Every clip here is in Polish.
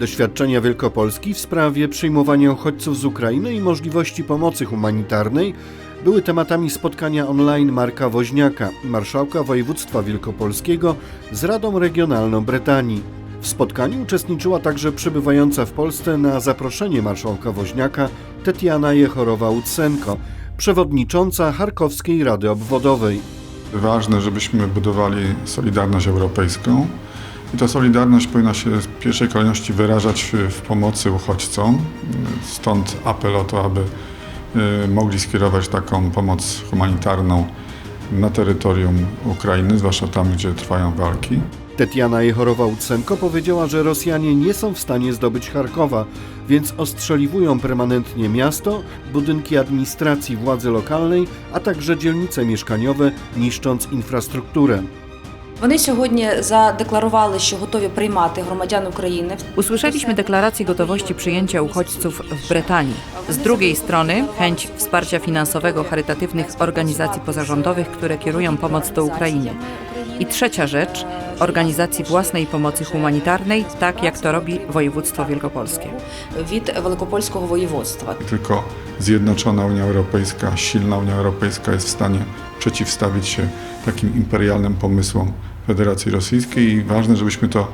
Doświadczenia Wielkopolski w sprawie przyjmowania uchodźców z Ukrainy i możliwości pomocy humanitarnej były tematami spotkania online Marka Woźniaka, marszałka województwa wielkopolskiego z Radą Regionalną Brytanii. W spotkaniu uczestniczyła także przebywająca w Polsce na zaproszenie marszałka Woźniaka Tetiana Jechorowa-Utsenko, przewodnicząca Charkowskiej Rady Obwodowej. Ważne, żebyśmy budowali solidarność europejską. I ta solidarność powinna się w pierwszej kolejności wyrażać w, pomocy uchodźcom. Stąd apel o to, aby y, mogli skierować taką pomoc humanitarną na terytorium Ukrainy, zwłaszcza tam, gdzie trwają walki. Tetiana Jechorowa-Utsenko powiedziała, że Rosjanie nie są w stanie zdobyć Charkowa, więc ostrzeliwują permanentnie miasto, budynki administracji władzy lokalnej, a także dzielnice mieszkaniowe, niszcząc infrastrukturę. Usłyszeliśmy deklarację gotowości przyjęcia uchodźców w Brytanii. Z drugiej strony chęć wsparcia finansowego charytatywnych organizacji pozarządowych, które kierują pomoc do Ukrainy. I trzecia rzecz, organizacji własnej pomocy humanitarnej, tak jak to robi województwo wielkopolskie. Wid Wielkopolskiego województwa. Tylko zjednoczona Unia Europejska, silna Unia Europejska jest w stanie przeciwstawić się takim imperialnym pomysłom Federacji Rosyjskiej i ważne, żebyśmy to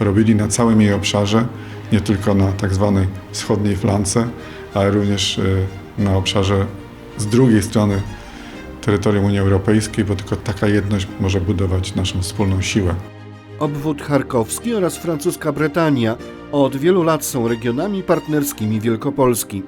robili na całym jej obszarze, nie tylko na tak zwanej wschodniej flance, ale również e, na obszarze z drugiej strony terytorium Unii Europejskiej, bo tylko taka jedność może budować naszą wspólną siłę. Obwód charkowski oraz francuska Brytania od wielu lat są regionami partnerskimi Wielkopolski.